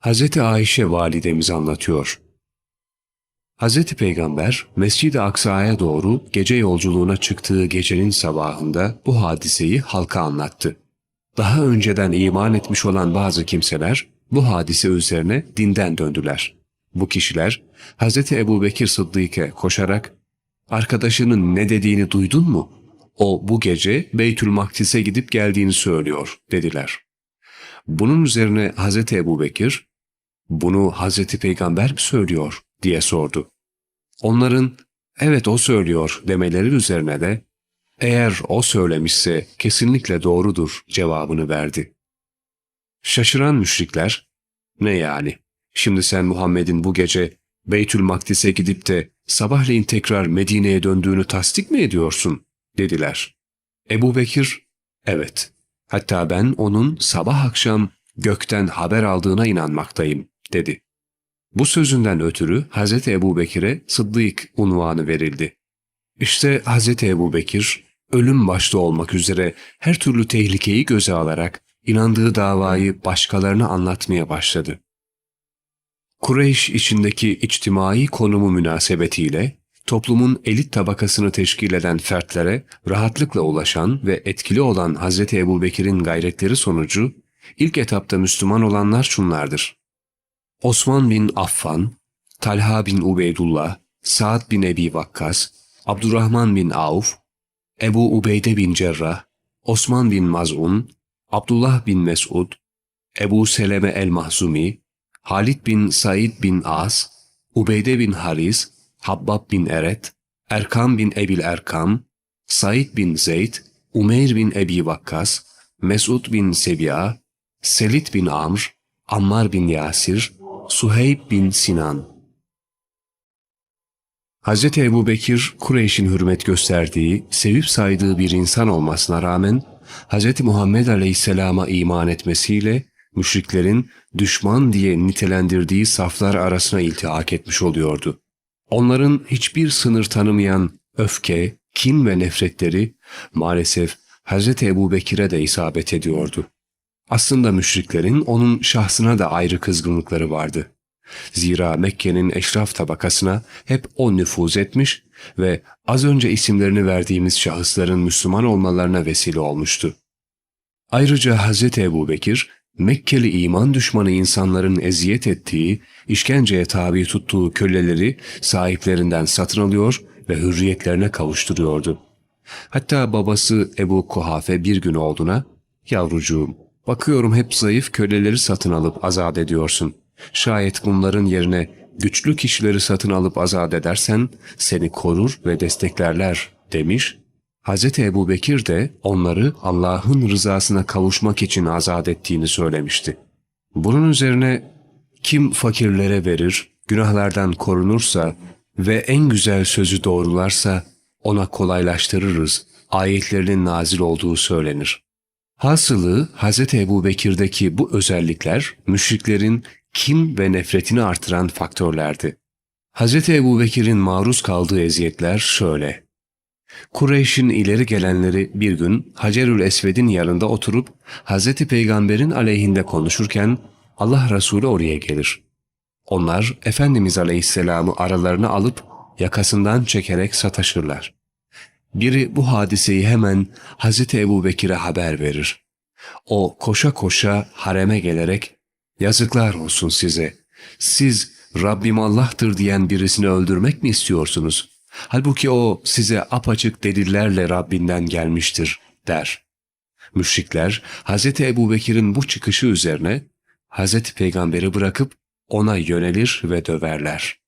Hazreti Ayşe validemiz anlatıyor. Hazreti Peygamber Mescid-i Aksa'ya doğru gece yolculuğuna çıktığı gecenin sabahında bu hadiseyi halka anlattı. Daha önceden iman etmiş olan bazı kimseler bu hadise üzerine dinden döndüler. Bu kişiler Hazreti Ebubekir Sıddık'e koşarak arkadaşının ne dediğini duydun mu? O bu gece Beytül Makdis'e gidip geldiğini söylüyor dediler. Bunun üzerine Hazreti Ebubekir bunu Hazreti Peygamber mi söylüyor diye sordu. Onların evet o söylüyor demeleri üzerine de eğer o söylemişse kesinlikle doğrudur cevabını verdi. Şaşıran müşrikler ne yani şimdi sen Muhammed'in bu gece Beytül Makdis'e gidip de sabahleyin tekrar Medine'ye döndüğünü tasdik mi ediyorsun dediler. Ebu Bekir evet hatta ben onun sabah akşam gökten haber aldığına inanmaktayım dedi. Bu sözünden ötürü Hz. Ebu Bekir'e Sıddık unvanı verildi. İşte Hz. Ebu Bekir, ölüm başta olmak üzere her türlü tehlikeyi göze alarak inandığı davayı başkalarına anlatmaya başladı. Kureyş içindeki içtimai konumu münasebetiyle toplumun elit tabakasını teşkil eden fertlere rahatlıkla ulaşan ve etkili olan Hz. Ebu Bekir'in gayretleri sonucu ilk etapta Müslüman olanlar şunlardır. Osman bin Affan, Talha bin Ubeydullah, Sa'd bin Ebi Vakkas, Abdurrahman bin Avf, Ebu Ubeyde bin Cerrah, Osman bin Maz'un, Abdullah bin Mesud, Ebu Seleme el-Mahzumi, Halid bin Said bin As, Ubeyde bin Haris, Habbab bin Eret, Erkam bin Ebil Erkam, Said bin Zeyd, Umeyr bin Ebi Vakkas, Mesud bin Sebiya, Selit bin Amr, Ammar bin Yasir, Suheyb bin Sinan. Hz. Ebu Bekir, Kureyş'in hürmet gösterdiği, sevip saydığı bir insan olmasına rağmen, Hz. Muhammed Aleyhisselam'a iman etmesiyle, müşriklerin düşman diye nitelendirdiği saflar arasına iltihak etmiş oluyordu. Onların hiçbir sınır tanımayan öfke, kin ve nefretleri maalesef Hz. Ebu Bekir'e de isabet ediyordu. Aslında müşriklerin onun şahsına da ayrı kızgınlıkları vardı. Zira Mekke'nin eşraf tabakasına hep o nüfuz etmiş ve az önce isimlerini verdiğimiz şahısların Müslüman olmalarına vesile olmuştu. Ayrıca Hz. Ebu Bekir, Mekkeli iman düşmanı insanların eziyet ettiği, işkenceye tabi tuttuğu köleleri sahiplerinden satın alıyor ve hürriyetlerine kavuşturuyordu. Hatta babası Ebu Kuhafe bir gün olduğuna, ''Yavrucuğum, bakıyorum hep zayıf köleleri satın alıp azat ediyorsun. Şayet bunların yerine güçlü kişileri satın alıp azat edersen seni korur ve desteklerler.'' demiş Hz. Ebu Bekir de onları Allah'ın rızasına kavuşmak için azat ettiğini söylemişti. Bunun üzerine kim fakirlere verir, günahlardan korunursa ve en güzel sözü doğrularsa ona kolaylaştırırız ayetlerinin nazil olduğu söylenir. Hasılı Hz. Ebu Bekir'deki bu özellikler müşriklerin kim ve nefretini artıran faktörlerdi. Hz. Ebu Bekir'in maruz kaldığı eziyetler şöyle. Kureyş'in ileri gelenleri bir gün Hacerül Esved'in yanında oturup Hz. Peygamber'in aleyhinde konuşurken Allah Resulü oraya gelir. Onlar Efendimiz Aleyhisselam'ı aralarına alıp yakasından çekerek sataşırlar. Biri bu hadiseyi hemen Hz. Ebu Bekir'e haber verir. O koşa koşa hareme gelerek yazıklar olsun size. Siz Rabbim Allah'tır diyen birisini öldürmek mi istiyorsunuz? Halbuki o size apaçık delillerle Rabbinden gelmiştir der. Müşrikler Hz. Ebu Bekir'in bu çıkışı üzerine Hz. Peygamber'i bırakıp ona yönelir ve döverler.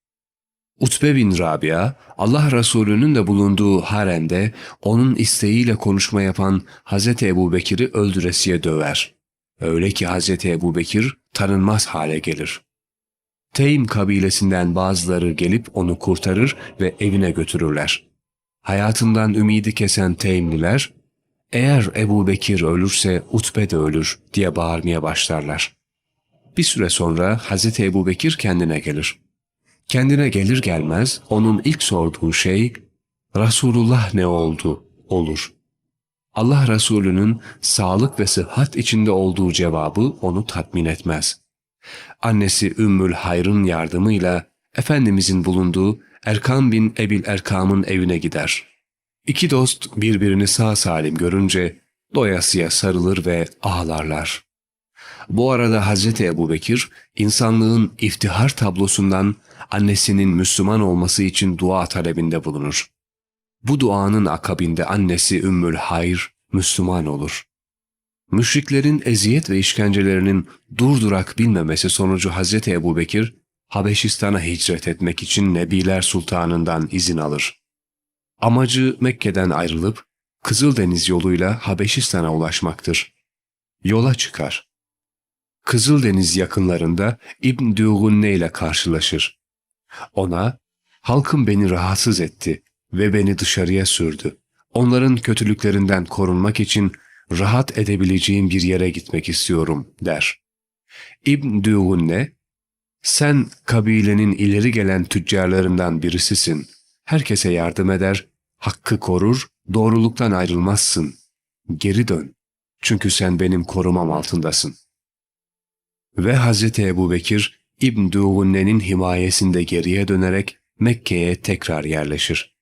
Utbe bin Rabia, Allah Resulü'nün de bulunduğu haremde onun isteğiyle konuşma yapan Hz. Ebu Bekir'i öldüresiye döver. Öyle ki Hz. Ebu Bekir tanınmaz hale gelir. Teym kabilesinden bazıları gelip onu kurtarır ve evine götürürler. Hayatından ümidi kesen Teymliler, eğer Ebu Bekir ölürse Utbe de ölür diye bağırmaya başlarlar. Bir süre sonra Hazreti Ebu Bekir kendine gelir. Kendine gelir gelmez onun ilk sorduğu şey, Resulullah ne oldu olur. Allah Resulü'nün sağlık ve sıhhat içinde olduğu cevabı onu tatmin etmez. Annesi Ümmül Hayr'ın yardımıyla Efendimizin bulunduğu Erkam bin Ebil Erkam'ın evine gider. İki dost birbirini sağ salim görünce doyasıya sarılır ve ağlarlar. Bu arada Hazreti Ebubekir insanlığın iftihar tablosundan annesinin Müslüman olması için dua talebinde bulunur. Bu duanın akabinde annesi Ümmül Hayr Müslüman olur. Müşriklerin eziyet ve işkencelerinin durdurak bilmemesi sonucu Hazreti Ebubekir Habeşistan'a hicret etmek için Nebiler Sultanı'ndan izin alır. Amacı Mekke'den ayrılıp Kızıldeniz yoluyla Habeşistan'a ulaşmaktır. Yola çıkar. Kızıldeniz yakınlarında İbn Düğünne ile karşılaşır. Ona, halkım beni rahatsız etti ve beni dışarıya sürdü. Onların kötülüklerinden korunmak için rahat edebileceğim bir yere gitmek istiyorum der. İbn Düğünne, sen kabilenin ileri gelen tüccarlarından birisisin. Herkese yardım eder, hakkı korur, doğruluktan ayrılmazsın. Geri dön. Çünkü sen benim korumam altındasın. Ve Hazreti Ebubekir İbn Düğünne'nin himayesinde geriye dönerek Mekke'ye tekrar yerleşir.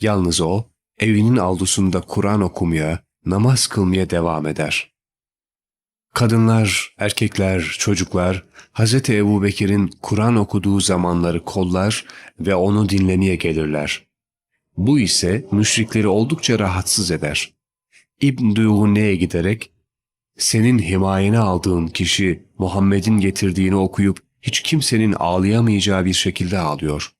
Yalnız o, evinin avlusunda Kur'an okumaya, namaz kılmaya devam eder. Kadınlar, erkekler, çocuklar Hz. Ebu Bekir'in Kur'an okuduğu zamanları kollar ve onu dinlemeye gelirler. Bu ise müşrikleri oldukça rahatsız eder. İbn Düğünne'ye giderek, senin himayene aldığın kişi Muhammed'in getirdiğini okuyup hiç kimsenin ağlayamayacağı bir şekilde ağlıyor.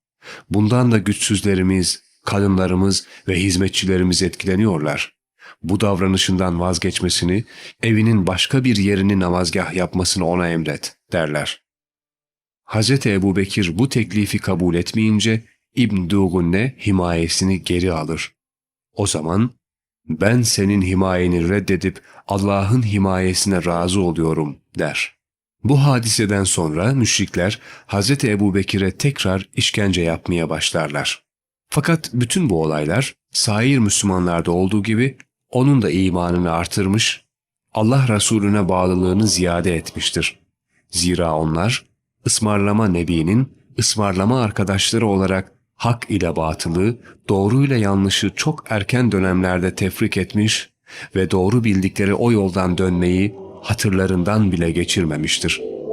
Bundan da güçsüzlerimiz, kadınlarımız ve hizmetçilerimiz etkileniyorlar. Bu davranışından vazgeçmesini, evinin başka bir yerini namazgah yapmasını ona emret, derler. Hz. Ebu Bekir bu teklifi kabul etmeyince İbn Dugunne himayesini geri alır. O zaman ben senin himayeni reddedip Allah'ın himayesine razı oluyorum der. Bu hadiseden sonra müşrikler Hz. Ebu Bekir'e tekrar işkence yapmaya başlarlar. Fakat bütün bu olaylar sair Müslümanlarda olduğu gibi onun da imanını artırmış, Allah Resulüne bağlılığını ziyade etmiştir. Zira onlar ısmarlama nebinin ısmarlama arkadaşları olarak hak ile batılı, doğru ile yanlışı çok erken dönemlerde tefrik etmiş ve doğru bildikleri o yoldan dönmeyi hatırlarından bile geçirmemiştir.''